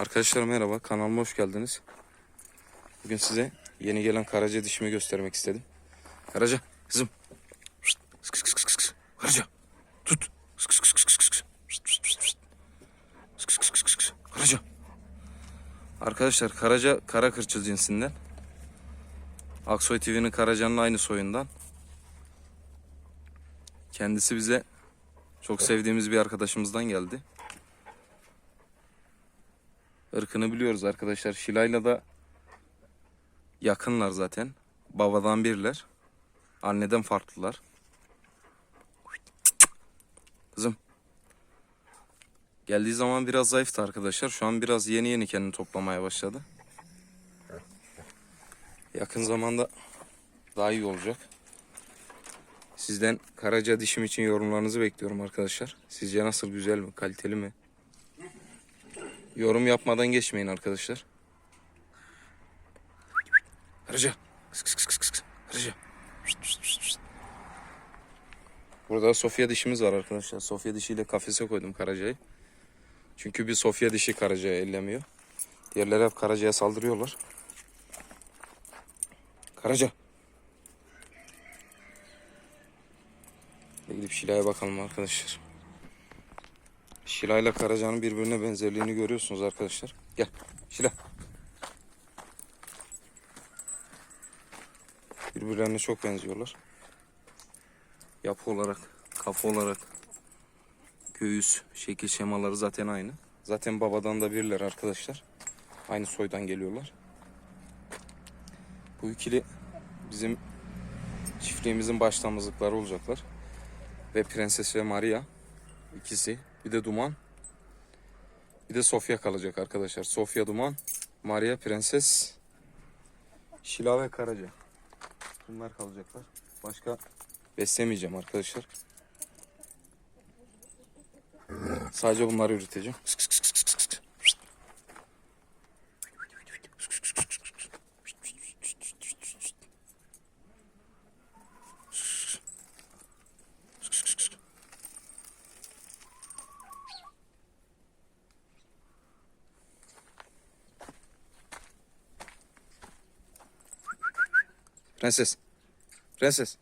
Arkadaşlar merhaba, kanalıma hoş geldiniz. Bugün size yeni gelen karaca dişimi göstermek istedim. Karaca, kızım. Karaca, tut. Karaca. Arkadaşlar karaca kara kırçıl cinsinden. Aksoy TV'nin Karaca'nın aynı soyundan. Kendisi bize çok sevdiğimiz bir arkadaşımızdan geldi. Irkını biliyoruz arkadaşlar. Şilayla da yakınlar zaten. Babadan birler. Anneden farklılar. Kızım. Geldiği zaman biraz zayıftı arkadaşlar. Şu an biraz yeni yeni kendini toplamaya başladı. Yakın zamanda daha iyi olacak. Sizden karaca dişim için yorumlarınızı bekliyorum arkadaşlar. Sizce nasıl güzel mi, kaliteli mi? Yorum yapmadan geçmeyin arkadaşlar. Karaca. Kıs kıs kıs kıs şşt. Burada Sofya dişimiz var arkadaşlar. Sofya dişiyle kafese koydum karacayı. Çünkü bir Sofya dişi karacaya ellemiyor. Diğerleri hep karacaya saldırıyorlar. Karaca. Gidip Şila'ya bakalım arkadaşlar. Şila ile Karaca'nın birbirine benzerliğini görüyorsunuz arkadaşlar. Gel Şila. Birbirlerine çok benziyorlar. Yapı olarak, kafa olarak, göğüs, şekil şemaları zaten aynı. Zaten babadan da birler arkadaşlar. Aynı soydan geliyorlar. Bu ikili bizim çiftliğimizin baş damızlıkları olacaklar. Ve Prenses ve Maria ikisi. Bir de Duman. Bir de Sofya kalacak arkadaşlar. Sofya Duman, Maria Prenses, Şila ve Karaca. Bunlar kalacaklar. Başka beslemeyeceğim arkadaşlar. Sadece bunları üreteceğim. Prenses. Prenses.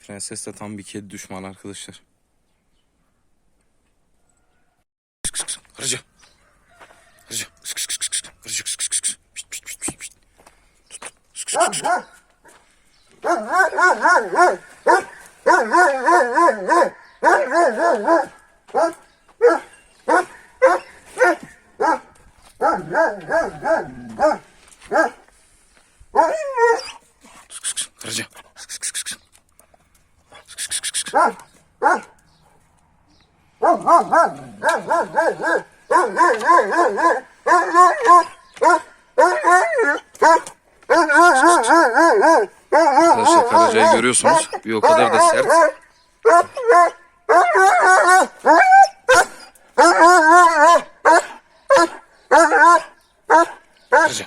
Prenses de tam bir kedi düşmanı arkadaşlar. Kırıcı. Kırıcı. Kırıcı. Kırıcı. Kırıcı. Kıracağım. Arkadaşlar karacayı görüyorsunuz. Bir o kadar da sert. Karaca.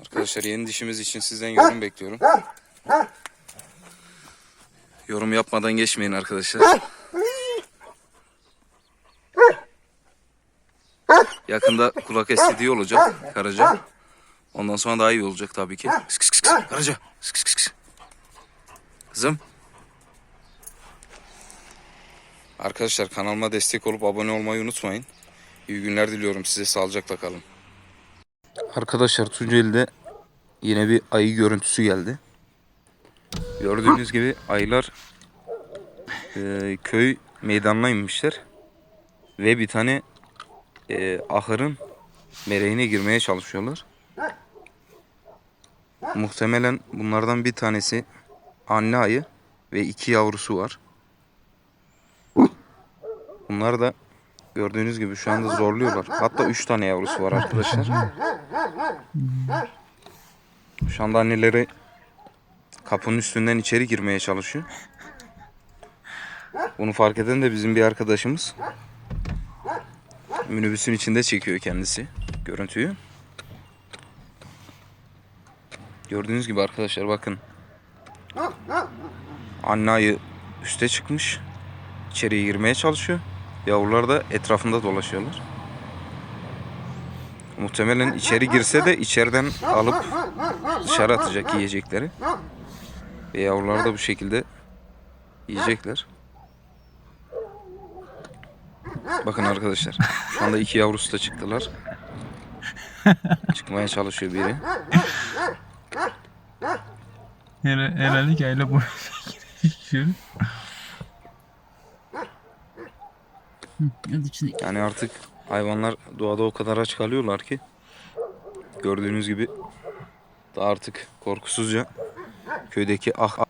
Arkadaşlar yeni dişimiz için sizden yorum bekliyorum. Yorum yapmadan geçmeyin arkadaşlar. Yakında kulak eskidi olacak Karaca. Ondan sonra daha iyi olacak tabii ki. Sık sık sık. Karaca. Sık sık sık. Kızım. Arkadaşlar kanalıma destek olup abone olmayı unutmayın. İyi günler diliyorum size. Sağlıcakla kalın. Arkadaşlar Tunceli'de yine bir ayı görüntüsü geldi. Gördüğünüz gibi ayılar e, köy meydanına inmişler. Ve bir tane e, ahırın mereğine girmeye çalışıyorlar. Muhtemelen bunlardan bir tanesi anne ayı ve iki yavrusu var. Bunlar da gördüğünüz gibi şu anda zorluyorlar. Hatta üç tane yavrusu var arkadaşlar. Şu anda anneleri kapının üstünden içeri girmeye çalışıyor. Bunu fark eden de bizim bir arkadaşımız. Minibüsün içinde çekiyor kendisi görüntüyü. Gördüğünüz gibi arkadaşlar bakın. Anne ayı üste çıkmış. İçeriye girmeye çalışıyor. Yavrular da etrafında dolaşıyorlar. Muhtemelen içeri girse de içeriden alıp dışarı atacak yiyecekleri. Ve yavrular da bu şekilde yiyecekler. Bakın arkadaşlar. Şu anda iki yavrusu da çıktılar. Çıkmaya çalışıyor biri. Her, herhalde ki aile girişiyor. İçine. Yani artık hayvanlar doğada o kadar aç kalıyorlar ki gördüğünüz gibi da artık korkusuzca köydeki ah